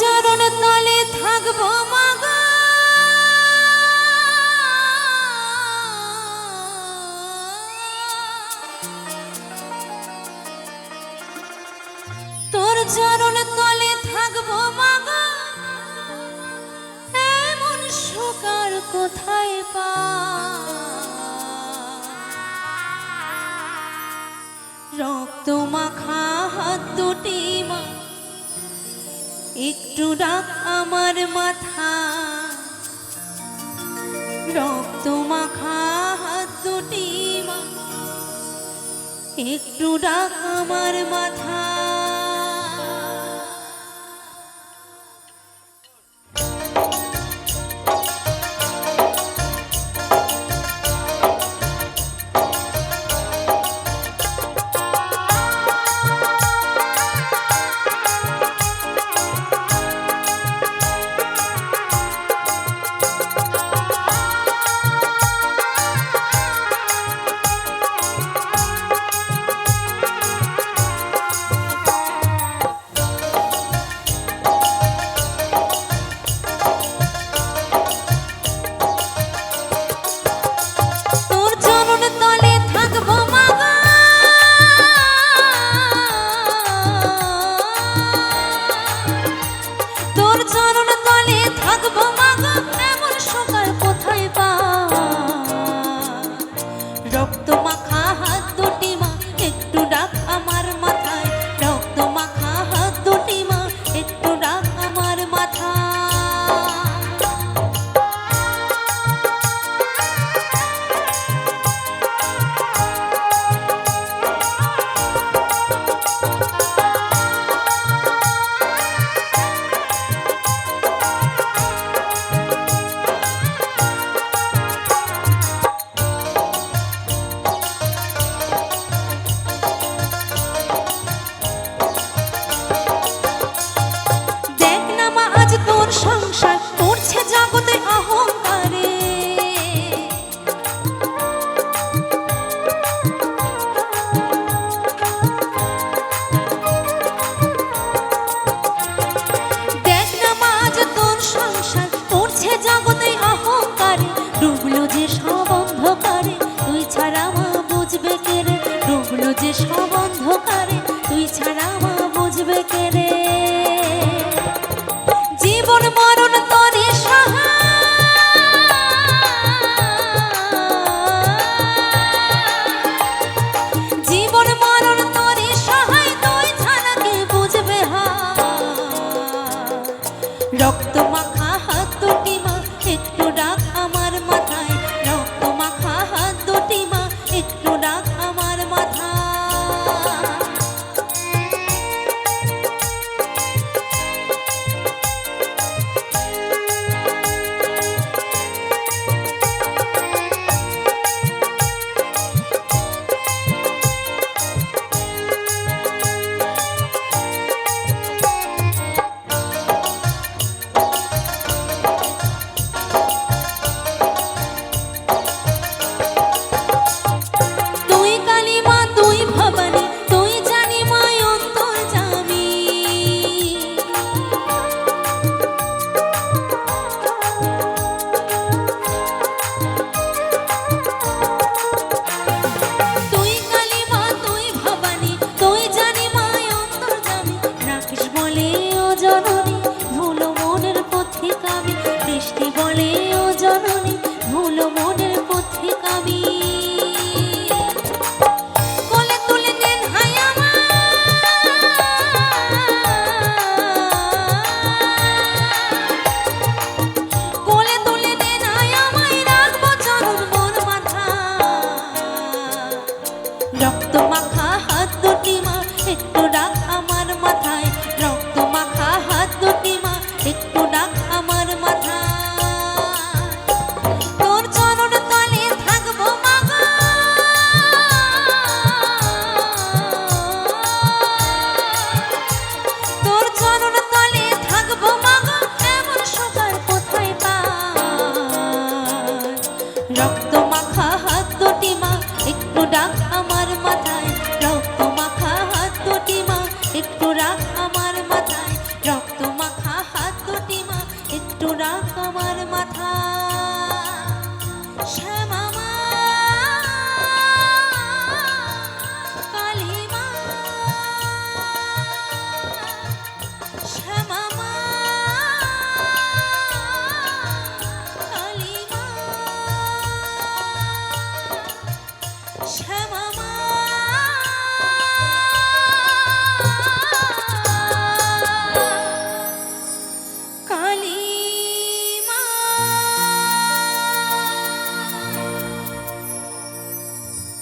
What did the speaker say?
চরণ তলে থাকব মাগো। তোর চরণ তলে থাকব মাগো। এমন সুকার কোথায় পা? রক্ত মাখা হাত দুটি মা একটু ডাক আমার মাথা। রক্ত মাখা হাত দুটি একটু ডাক আমার মাথা। জননী ভুলো মনের পথে আমি দৃষ্টি বলেও 什么？